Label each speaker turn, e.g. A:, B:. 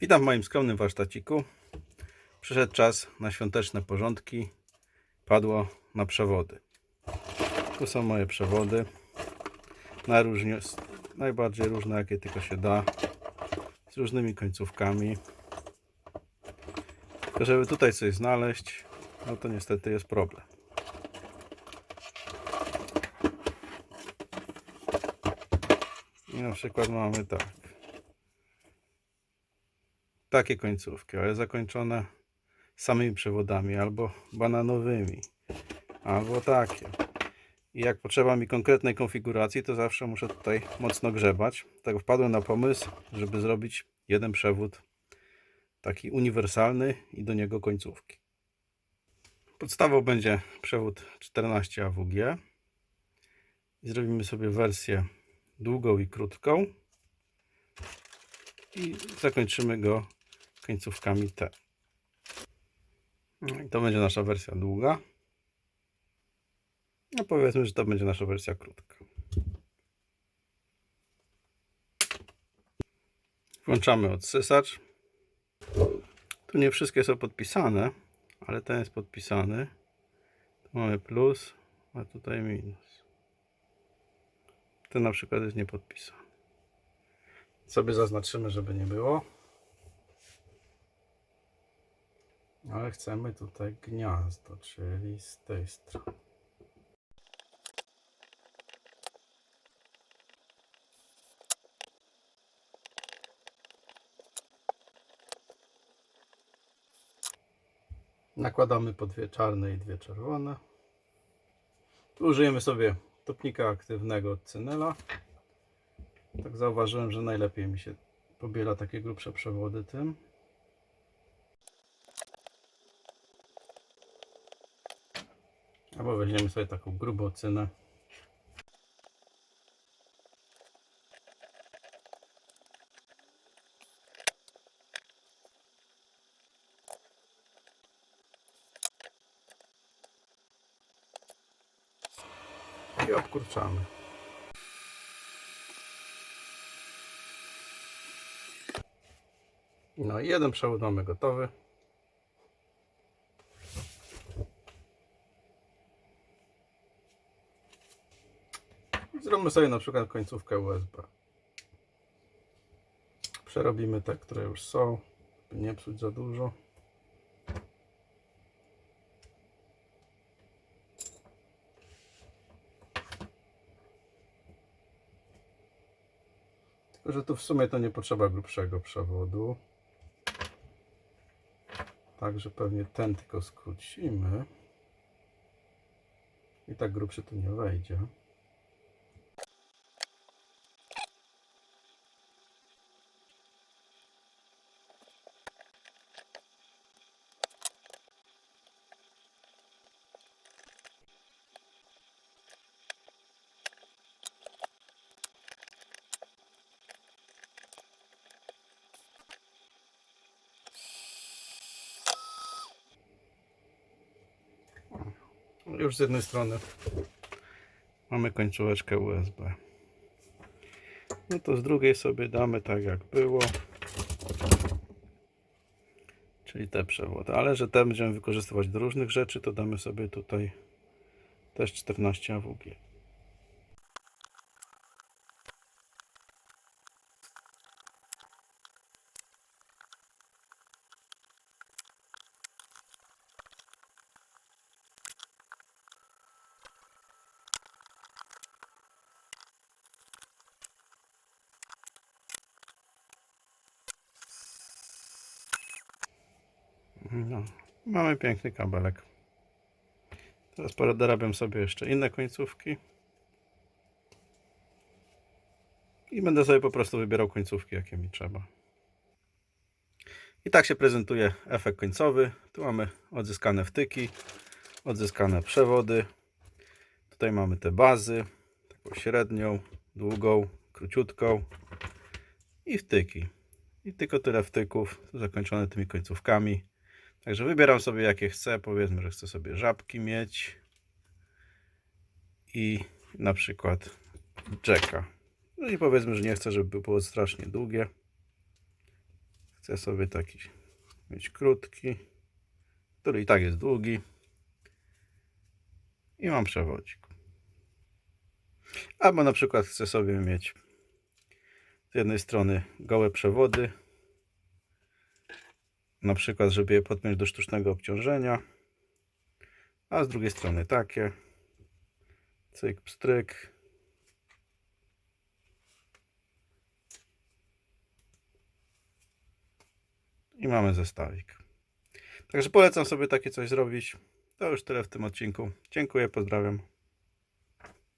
A: Witam w moim skromnym warsztaciku. Przyszedł czas na świąteczne porządki. Padło na przewody. Tu są moje przewody. Najróżnie, najbardziej różne, jakie tylko się da. Z różnymi końcówkami. Tylko żeby tutaj coś znaleźć, no to niestety jest problem. I na przykład mamy tak. Takie końcówki, ale zakończone samymi przewodami albo bananowymi, albo takie. I jak potrzeba mi konkretnej konfiguracji, to zawsze muszę tutaj mocno grzebać. Tak wpadłem na pomysł, żeby zrobić jeden przewód taki uniwersalny i do niego końcówki. Podstawą będzie przewód 14 AWG. I zrobimy sobie wersję długą i krótką. I zakończymy go końcówkami T. No I to będzie nasza wersja długa. No powiedzmy, że to będzie nasza wersja krótka. Włączamy odsysacz. Tu nie wszystkie są podpisane, ale ten jest podpisany. Tu mamy plus, a tutaj minus. Ten na przykład jest niepodpisany. Sobie zaznaczymy, żeby nie było. Ale chcemy tutaj gniazdo, czyli z tej strony. Nakładamy po dwie czarne i dwie czerwone. Użyjemy sobie topnika aktywnego od Cynela. Tak zauważyłem, że najlepiej mi się pobiela takie grubsze przewody tym. Albo weźmiemy sobie taką grubą cynę. I obkurczamy. No i jeden przewód mamy gotowy. Zróbmy sobie na przykład końcówkę USB. Przerobimy te, które już są, by nie psuć za dużo. Tylko, że tu w sumie to nie potrzeba grubszego przewodu. Także pewnie ten tylko skrócimy. I tak grubszy tu nie wejdzie. Już z jednej strony mamy końcóweczkę USB. No to z drugiej sobie damy tak jak było. Czyli te przewody. Ale że te będziemy wykorzystywać do różnych rzeczy, to damy sobie tutaj też 14 AWG. No, mamy piękny kabelek. Teraz dorabiam sobie jeszcze inne końcówki. I będę sobie po prostu wybierał końcówki, jakie mi trzeba. I tak się prezentuje efekt końcowy. Tu mamy odzyskane wtyki, odzyskane przewody. Tutaj mamy te bazy, taką średnią, długą, króciutką i wtyki. I tylko tyle wtyków, zakończone tymi końcówkami. Także wybieram sobie jakie chcę. Powiedzmy, że chcę sobie żabki mieć. I na przykład Jacka. No i powiedzmy, że nie chcę, żeby było strasznie długie. Chcę sobie taki mieć krótki, który i tak jest długi. I mam przewodzik. Albo na przykład chcę sobie mieć z jednej strony gołe przewody, na przykład, żeby je podpiąć do sztucznego obciążenia, a z drugiej strony takie. Cyk, pstryk. I mamy zestawik. Także polecam sobie takie coś zrobić. To już tyle w tym odcinku. Dziękuję, pozdrawiam.